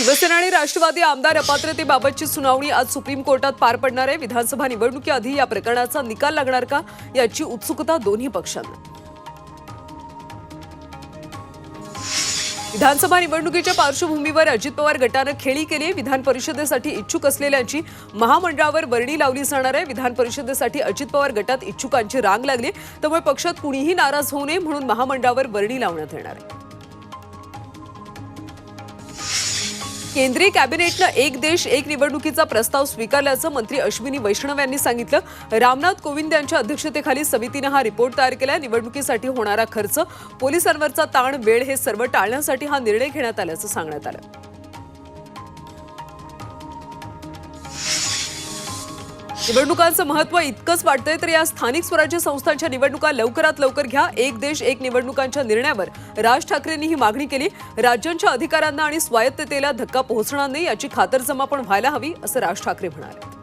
शिवसेना आणि राष्ट्रवादी आमदार अपात्रतेबाबतची सुनावणी आज सुप्रीम कोर्टात पार पडणार आहे. विधानसभा निवडणुकीआधी या प्रकरणाचा निकाल लागणार का याची उत्सुकता दोन्ही पक्षांना. विधानसभा निवडणुकीच्या पार्श्वभूमीवर अजित पवार गटानं खेळी केली. आहे विधान परिषदेसाठी इच्छुक असलेल्यांची महामंडळावर वर्णी लावली जाणार आहे. विधान परिषदेसाठी अजित पवार गटात इच्छुकांची रांग लागली. त्यामुळे पक्षात कुणीही नाराज होऊ नये म्हणून महामंडळावर वर्णी लावण्यात येणार आहे. केंद्रीय कॅबिनेटनं एक देश एक निवडणुकीचा प्रस्ताव स्वीकारल्याचं मंत्री अश्विनी वैष्णव यांनी सांगितलं. रामनाथ कोविंद यांच्या अध्यक्षतेखाली समितीनं हा रिपोर्ट तयार केला निवडणुकीसाठी होणारा खर्च पोलिसांवरचा ताण वेळ हे सर्व टाळण्यासाठी हा निर्णय घेण्यात आल्याचं सांगण्यात आलं. निवडणुकांचं महत्त्व इतकंच वाटतंय तर या स्थानिक स्वराज्य संस्थांच्या निवडणुका लवकरात लवकर घ्या. एक देश एक निवडणुकांच्या निर्णयावर. राज ठाकरेंनी ही मागणी केली. राज्यांच्या अधिकारांना आणि स्वायत्ततेला धक्का पोहोचणार नाही याची खातरजमा पण व्हायला हवी असं राज ठाकरे म्हणाले.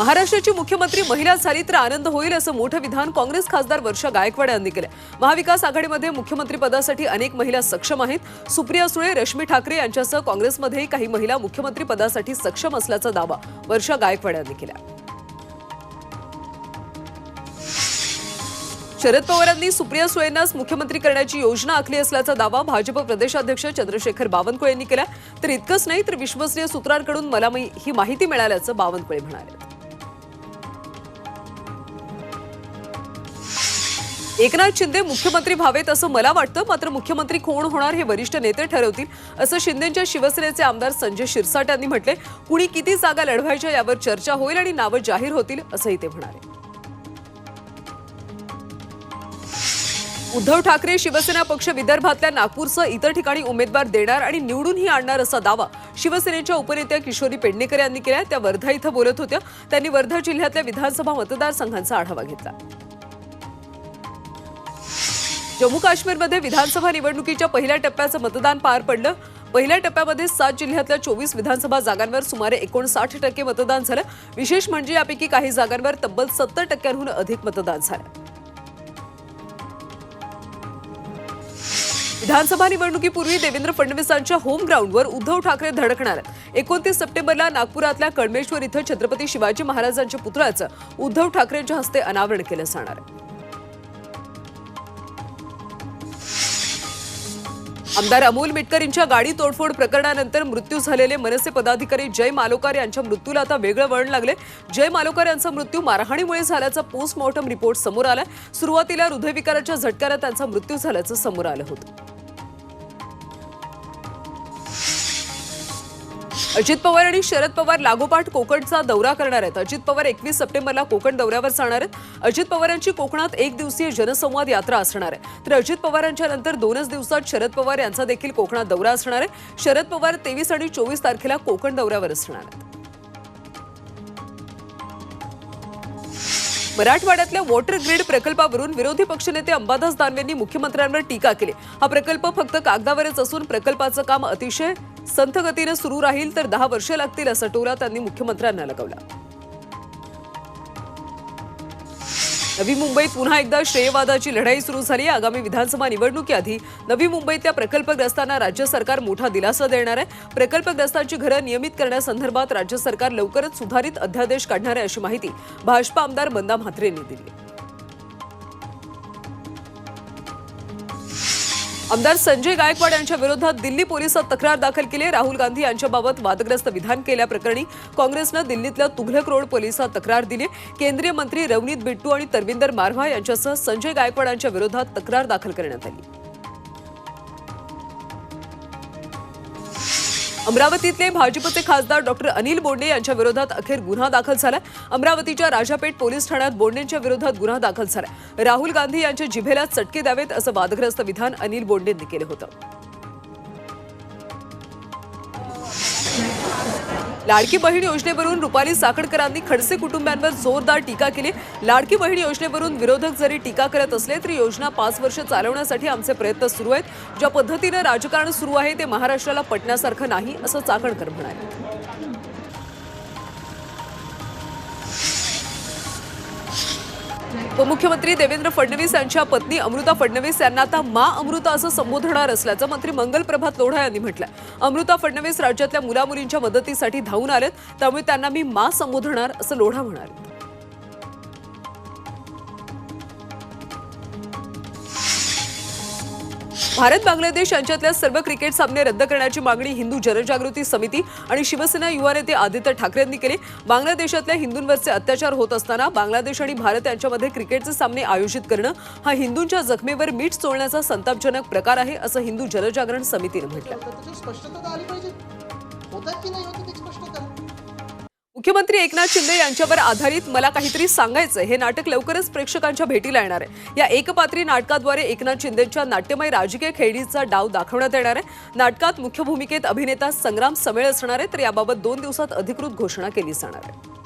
महाराष्ट्राची मुख्यमंत्री महिला झाली तर आनंद होईल असं मोठं विधान काँग्रेस खासदार वर्षा गायकवाड यांनी केलं महाविकास आघाडीमध्ये मुख्यमंत्रीपदासाठी अनेक महिला सक्षम आहेत. सुप्रिया सुळे रश्मी ठाकरे यांच्यासह काँग्रेसमध्येही काही महिला मुख्यमंत्रीपदासाठी सक्षम असल्याचा दावा वर्षा गायकवाड यांनी केला शरद पवारांनी सुप्रिया सुळेंनाच मुख्यमंत्री करण्याची योजना आखली असल्याचा दावा भाजप प्रदेशाध्यक्ष चंद्रशेखर बावनकुळे यांनी केला तर इतकंच नाही तर विश्वसनीय सूत्रांकडून मला ही माहिती मिळाल्याचं बावनकुळे म्हणाले. एकनाथ शिंदे मुख्यमंत्री व्हावेत असं मला वाटतं. मात्र मुख्यमंत्री कोण होणार हे वरिष्ठ नेते ठरवतील असं शिंदेच्या शिवसेनेचे आमदार संजय शिरसाट यांनी म्हटले कुणी किती जागा लढवायच्या यावर चर्चा होईल आणि नावं जाहीर होतील असंही ते म्हणाले. उद्धव ठाकरे शिवसेना पक्ष विदर्भातल्या नागपूरसह इतर ठिकाणी उमेदवार देणार आणि निवडूनही आणणार असा दावा शिवसेनेच्या उपनेत्या किशोरी पेडणेकर यांनी केला त्या वर्धा इथं बोलत होत्या. त्यांनी वर्धा जिल्ह्यातल्या विधानसभा मतदारसंघांचा आढावा घेतला. जम्मू काश्मीरमध्ये विधानसभा निवडणुकीच्या पहिल्या टप्प्याचं मतदान पार पडलं. पहिल्या टप्प्यामध्ये सात जिल्ह्यातल्या चोवीस विधानसभा जागांवर सुमारे एकोणसाठ टक्के मतदान झालं. विशेष म्हणजे यापैकी काही जागांवर तब्बल सत्तर टक्क्यांहून अधिक मतदान झालं. विधानसभा निवडणुकीपूर्वी देवेंद्र फडणवीसांच्या होम ग्राउंडवर उद्धव ठाकरे धडकणार. एकोणतीस सप्टेंबरला नागपुरातल्या कडमेश्वर इथं छत्रपती शिवाजी महाराजांच्या पुतळ्याचं उद्धव ठाकरेंच्या हस्ते अनावरण केलं जाणार. आहे आमदार अमोल मिटकरींच्या गाडी तोडफोड प्रकरणानंतर मृत्यू झालेले मनसे पदाधिकारी जय मालोकार यांच्या मृत्यूला आता वेगळं वळण लागले जय मालोकार यांचा मृत्यू मारहाणीमुळे झाल्याचा पोस्टमॉर्टम रिपोर्ट समोर आलाय. सुरुवातीला हृदयविकाराच्या झटक्यानं त्यांचा मृत्यू झाल्याचं समोर आलं होतं. अजित पवार आणि शरद पवार लागोपाठ कोकणचा दौरा करणार आहेत. अजित पवार एकवीस सप्टेंबरला कोकण दौऱ्यावर जाणार आहेत. अजित पवारांची कोकणात एक दिवसीय जनसंवाद यात्रा असणार आहे. तर अजित पवारांच्या नंतर दोनच दिवसात शरद पवार यांचा देखील कोकणात दौरा असणार आहे. शरद पवार तेवीस आणि चोवीस तारखेला कोकण दौऱ्यावर असणार आहेत. मराठवाड्यातल्या वॉटर ग्रीड प्रकल्पावरून विरोधी पक्षनेते अंबादास दानवेंनी मुख्यमंत्र्यांवर टीका केली. हा प्रकल्प फक्त कागदावरच असून प्रकल्पाचं काम अतिशय संथ गतीनं सुरू राहील तर दहा वर्षे लागतील असा टोला त्यांनी मुख्यमंत्र्यांना लगावला. नवी मुंबईत पुन्हा एकदा श्रेयवादाची लढाई सुरू झाली. आगामी विधानसभा निवडणुकीआधी नवी मुंबईतल्या प्रकल्पग्रस्तांना राज्य सरकार मोठा दिलासा देणार आहे. प्रकल्पग्रस्तांची घरं नियमित करण्यासंदर्भात राज्य सरकार लवकरच सुधारित अध्यादेश काढणार आहे अशी माहिती भाजपा आमदार बंदा म्हात्रेंनी दिली आमदार संजय गायकवाड यांच्या विरोधात दिल्ली पोलिसात तक्रार दाखल केली आहे. राहुल गांधी यांच्याबाबत वादग्रस्त विधान केल्याप्रकरणी काँग्रेसनं दिल्लीतल्या तुघलक रोड पोलिसात तक्रार दिली केंद्रीय मंत्री रवनीत बिट्टू आणि तरविंदर मारव्हा यांच्यासह संजय गायकवाड यांच्या विरोधात तक्रार दाखल करण्यात आली अमरावतीतले भाजपचे खासदार डॉक्टर अनिल बोंडे यांच्या विरोधात अखेर गुन्हा दाखल झाला अमरावतीच्या राजापेठ पोलीस ठाण्यात बोंडेंच्या विरोधात गुन्हा दाखल झाला राहुल गांधी यांच्या जिभेला चटके द्यावेत असं वादग्रस्त विधान अनिल बोंडेंनी केलं होतं. लाडकी बहीण योजनेवरून रुपाली साखडकरांनी खडसे कुटुंबियांवर जोरदार टीका केली. लाडकी बहीण योजनेवरून विरोधक जरी टीका करत असले तरी योजना पाच वर्ष चालवण्यासाठी आमचे प्रयत्न सुरू आहेत. ज्या पद्धतीनं राजकारण सुरू आहे ते महाराष्ट्राला पटण्यासारखं नाही असं चाकणकर म्हणाले. उपमुख्यमंत्री देवेंद्र फडणवीस यांच्या पत्नी अमृता फडणवीस यांना आता मा अमृता असं संबोधणार असल्याचं मंत्री मंगल प्रभात लोढा यांनी म्हटलं अमृता फडणवीस राज्यातल्या मुलामुलींच्या मदतीसाठी धावून आलेत त्यामुळे त्यांना मी मा संबोधणार असं लोढा म्हणाले. भारत बांगलादेश यांच्यातल्या सर्व क्रिकेट सामने रद्द करण्याची मागणी हिंदू जनजागृती समिती आणि शिवसेना युवा नेते आदित्य ठाकरे यांनी केली. बांगलादेशातल्या हिंदूंवरचे अत्याचार होत असताना बांगलादेश आणि भारत यांच्यामध्ये क्रिकेटचे सामने आयोजित करणं हा हिंदूंच्या जखमेवर मीठ चोळण्याचा संतापजनक प्रकार आहे असं हिंदू जनजागरण समितीनं म्हटलं. मुख्यमंत्री एकनाथ शिंदे यांच्यावर आधारित मला काहीतरी सांगायचं हे नाटक लवकरच प्रेक्षकांच्या भेटीला येणार आहे. या एकपात्री नाटकाद्वारे एकनाथ शिंदेच्या नाट्यमय राजकीय खेळीचा डाव दाखवण्यात येणार आहे. नाटकात मुख्य भूमिकेत अभिनेता संग्राम समेळ असणार आहे तर याबाबत दोन दिवसात अधिकृत घोषणा केली जाणार आहे.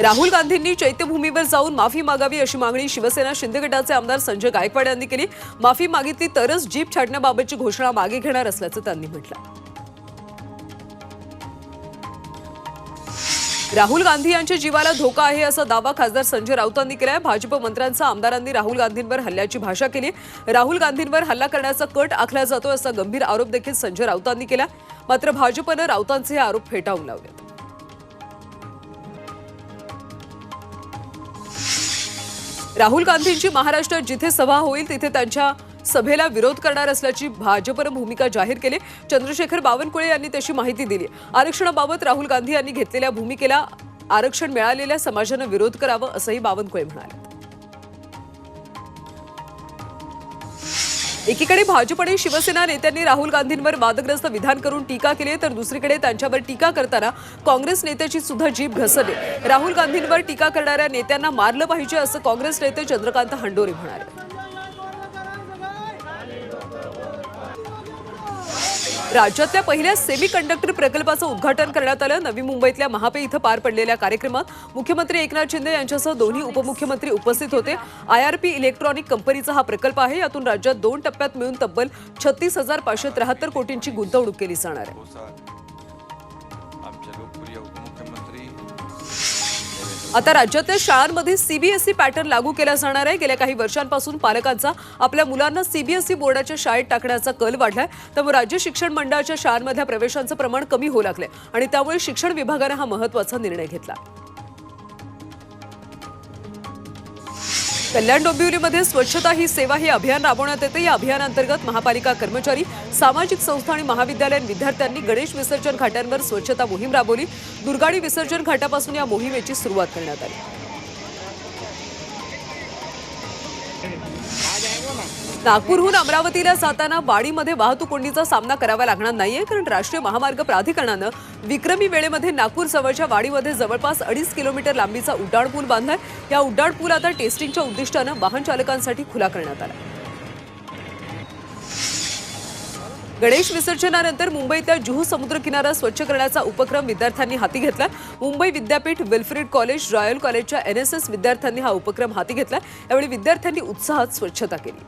राहुल गांधींनी चैत्यभूमीवर जाऊन माफी मागावी अशी मागणी शिवसेना शिंदे गटाचे आमदार संजय गायकवाड यांनी केली. माफी मागितली तरच जीप छाडण्याबाबतची घोषणा मागे घेणार असल्याचं त्यांनी म्हटलं. राहुल गांधी यांच्या जीवाला धोका आहे असा दावा खासदार संजय राऊतांनी केलाय. भाजप मंत्र्यांचा आमदारांनी राहुल गांधींवर हल्ल्याची भाषा केली. राहुल गांधींवर हल्ला करण्याचा कट आखला जातो असा गंभीर आरोप देखील संजय राऊतांनी केला. मात्र भाजपनं राऊतांचे हे आरोप फेटाळून लावले राहुल गांधींची महाराष्ट्रात जिथे सभा होईल तिथे त्यांच्या सभेला विरोध करणार असल्याची भाजपनं भूमिका जाहीर केली. चंद्रशेखर बावनकुळे यांनी तशी माहिती दिली. आरक्षणाबाबत राहुल गांधी यांनी घेतलेल्या भूमिकेला आरक्षण मिळालेल्या समाजानं विरोध करावं असंही बावनकुळे म्हणाले. एकीकडे भाजप आणि शिवसेना नेत्यांनी राहुल गांधींवर वादग्रस्त विधान करून टीका केली तर दुसरीकडे त्यांच्यावर टीका करताना काँग्रेस नेत्याची सुद्धा जीभ घसरली. राहुल गांधींवर टीका करणाऱ्या नेत्यांना मारलं पाहिजे असं काँग्रेस नेते चंद्रकांत हंडोरे म्हणाले. राज्यातल्या पहिल्या सेमी कंडक्टर प्रकल्पाचं उद्घाटन करण्यात आलं. नवी मुंबईतल्या महापे इथं पार पडलेल्या कार्यक्रमात मुख्यमंत्री एकनाथ शिंदे यांच्यासह दोन्ही उपमुख्यमंत्री उपस्थित होते. आयआरपी इलेक्ट्रॉनिक कंपनीचा हा प्रकल्प आहे. यातून राज्यात दोन टप्प्यात मिळून तब्बल छत्तीस हजार पाचशे त्र्याहत्तर कोटींची गुंतवणूक केली जाणार आहे. आता राज्यातल्या शाळांमध्ये सीबीएसई पॅटर्न लागू केला जाणार आहे. गेल्या काही वर्षांपासून पालकांचा आपल्या मुलांना सीबीएसई बोर्डाच्या शाळेत टाकण्याचा कल वाढलाय. त्यामुळे राज्य शिक्षण मंडळाच्या शाळांमधल्या प्रवेशांचं प्रमाण कमी होऊ लागलंय आणि त्यामुळे शिक्षण विभागानं हा महत्त्वाचा निर्णय घेतला. कल्याण डोंबिवलीमध्ये स्वच्छता ही सेवा हे अभियान राबवण्यात येते. या अभियानांतर्गत महापालिका कर्मचारी सामाजिक संस्था आणि महाविद्यालयीन विद्यार्थ्यांनी गणेश विसर्जन घाटांवर स्वच्छता मोहीम राबवली. दुर्गाडी विसर्जन घाटापासून या मोहिमेची सुरुवात करण्यात आली. नागपूरहून अमरावतीला जाताना वाडीमध्ये वाहतूक कोंडीचा सामना करावा लागणार नाहीये कारण राष्ट्रीय महामार्ग प्राधिकरणानं विक्रमी वेळेमध्ये नागपूर जवळच्या वाडीमध्ये जवळपास अडीच किलोमीटर लांबीचा उड्डाणपूल बांधलाय. या उड्डाणपूल आता टेस्टिंगच्या उद्दिष्टानं वाहन चालकांसाठी खुला करण्यात आला. गणेश विसर्जनानंतर मुंबईतल्या जुहू समुद्र किनारा स्वच्छ करण्याचा उपक्रम विद्यार्थ्यांनी हाती घेतला. मुंबई विद्यापीठ विल्फ्रिड कॉलेज रॉयल कॉलेजच्या एन एस एस विद्यार्थ्यांनी हा उपक्रम हाती घेतला. यावेळी विद्यार्थ्यांनी उत्साहात स्वच्छता केली.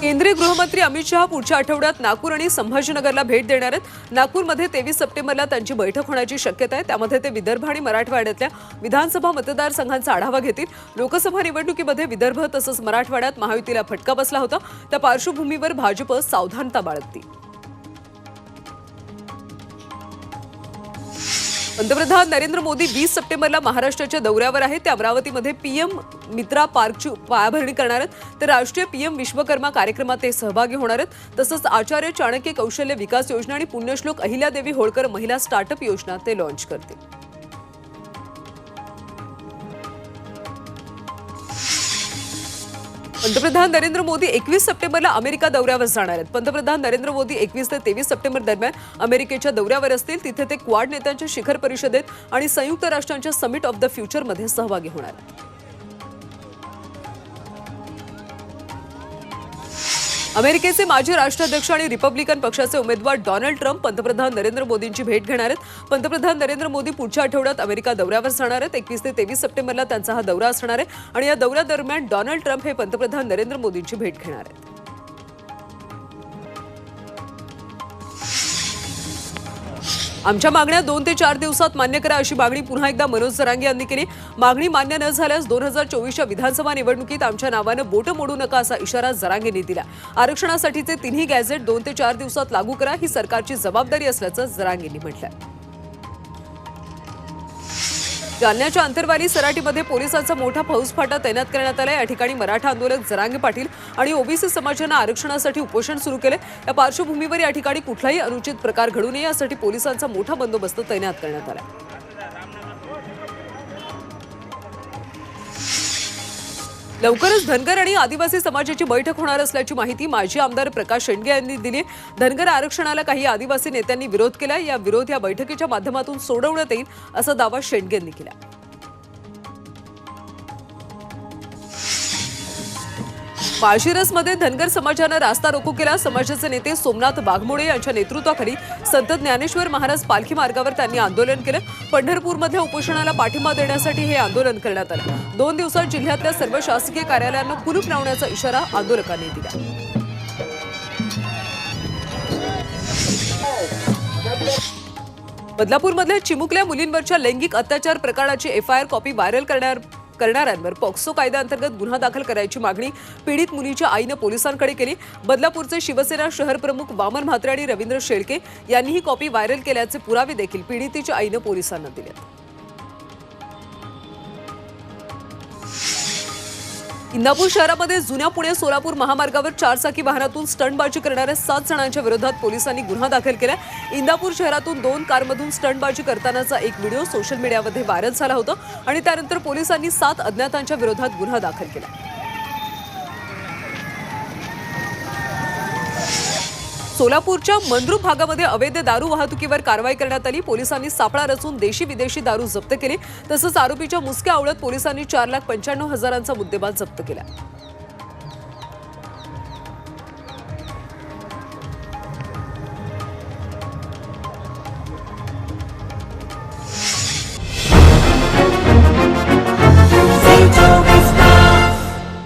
केंद्रीय गृहमंत्री अमित शहा पुढच्या आठवड्यात नागपूर आणि संभाजीनगरला भेट देणार आहेत. नागपूरमध्ये तेवीस सप्टेंबरला त्यांची बैठक होण्याची शक्यता आहे. त्यामध्ये ते विदर्भ आणि मराठवाड्यातल्या विधानसभा मतदारसंघांचा आढावा घेतील. लोकसभा निवडणुकीमध्ये विदर्भ तसंच मराठवाड्यात महायुतीला फटका बसला होता. त्या पार्श्वभूमीवर भाजप सावधानता बाळगतील. पंतप्रधान नरेंद्र मोदी वीस सप्टेंबरला महाराष्ट्राच्या दौऱ्यावर आहेत. ते अमरावतीमध्ये पीएम मित्रा पार्कची पायाभरणी करणार आहेत. तर राष्ट्रीय पीएम विश्वकर्मा कार्यक्रमात ते सहभागी होणार आहेत. तसंच आचार्य चाणक्य कौशल्य विकास योजना आणि पुण्यश्लोक अहिल्यादेवी होळकर महिला स्टार्टअप योजना ते लॉन्च करतील. पंतप्रधान नरेंद्र मोदी एकवीस सप्टेंबरला अमेरिका दौऱ्यावर जाणार आहेत. पंतप्रधान नरेंद्र मोदी एकवीस ते तेवीस सप्टेंबर दरम्यान अमेरिकेच्या दौऱ्यावर असतील. तिथे ते क्वाड नेत्यांच्या शिखर परिषदेत आणि संयुक्त राष्ट्रांच्या समिट ऑफ द फ्युचरमध्ये सहभागी होणार आहेत. अमेरिकेचे माजी राष्ट्राध्यक्ष आणि रिपब्लिकन पक्षाचे उमेदवार डोनाल्ड ट्रम्प पंतप्रधान नरेंद्र मोदींची भेट घेणार आहेत. पंतप्रधान नरेंद्र मोदी पुढच्या आठवड्यात अमेरिका दौऱ्यावर जाणार आहेत. एकवीस ते तेवीस सप्टेंबरला त्यांचा हा दौरा असणार आहे. आणि या दौऱ्यादरम्यान डोनाल्ड ट्रम्प हे पंतप्रधान नरेंद्र मोदींची भेट घेणार आहेत. आमच्या मागण्या दोन ते चार दिवसात मान्य करा अशी मागणी पुन्हा एकदा मनोज जरांगे यांनी केली. मागणी मान्य न झाल्यास दोन हजार चोवीसच्या विधानसभा निवडणुकीत आमच्या नावानं बोटं मोडू नका असा इशारा जरांगेंनी दिला. आरक्षणासाठीचे तिन्ही गॅझेट दोन ते चार दिवसात लागू करा ही सरकारची जबाबदारी असल्याचं जरांगेंनी म्हटलंय. जालन्याच्या अंतरवाली सराटीमध्ये पोलिसांचा मोठा फौजफाटा तैनात करण्यात आला या ठिकाणी मराठा आंदोलक जरांगे पाटील आणि ओबीसी समाजानं आरक्षणासाठी उपोषण सुरू केले या पार्श्वभूमीवर या ठिकाणी कुठलाही अनुचित प्रकार घडू नये यासाठी पोलिसांचा मोठा बंदोबस्त तैनात करण्यात आला लवकरच धनगर आणि आदिवासी समाजाची बैठक होणार असल्याची माहिती माजी आमदार प्रकाश शेंडगे यांनी दिली. धनगर आरक्षणाला काही आदिवासी नेत्यांनी विरोध केला या विरोध या बैठकीच्या माध्यमातून सोडवण्यात येईल असा दावा शेंडगे यांनी केला माळशिरसमध्ये धनगर समाजानं रास्ता रोको केला. समाजाचे नेते सोमनाथ बागमोडे यांच्या नेतृत्वाखाली संत ज्ञानेश्वर महाराज पालखी मार्गावर त्यांनी आंदोलन केलं. पंढरपूरमध्ये उपोषणाला पाठिंबा देण्यासाठी हे आंदोलन करण्यात आलं. दोन दिवसात जिल्ह्यातल्या सर्व शासकीय कार्यालयांना कुलूप लावण्याचा इशारा आंदोलकांनी दिला. बदलापूरमधल्या चिमुकल्या मुलींवरच्या लैंगिक अत्याचार प्रकरणाची एफआयआर कॉपी व्हायरल करणार करणाऱ्यांवर पॉक्सो कायद्याअंतर्गत गुन्हा दाखल करायची मागणी पीडित मुलीच्या आईनं पोलिसांकडे केली. बदलापूरचे शिवसेना शहर प्रमुख वामन म्हात्रे आणि रवींद्र शेळके यांनी ही कॉपी व्हायरल केल्याचे पुरावे देखील पीडितेच्या आईनं पोलिसांना दिले इंदापूर शहरामध्ये जुन्या पुणे सोलापूर महामार्गावर चारचाकी वाहनातून स्टंटबाजी करणाऱ्या सात जणांच्या विरोधात पोलिसांनी गुन्हा दाखल केला. इंदापूर शहरातून दोन कारमधून स्टंटबाजी करतानाचा एक व्हिडिओ सोशल मीडियामध्ये व्हायरल झाला होता आणि त्यानंतर पोलिसांनी सात अज्ञातांच्या विरोधात गुन्हा दाखल केला. सोलापूरच्या मंद्रुप भागामध्ये अवैध दारू वाहतुकीवर कारवाई करण्यात आली. पोलिसांनी सापळा रचून देशी विदेशी दारू जप्त केली. तसंच आरोपीच्या मुसक्या आवळत पोलिसांनी चार लाख पंच्याण्णव हजारांचा मुद्देमाल जप्त केला.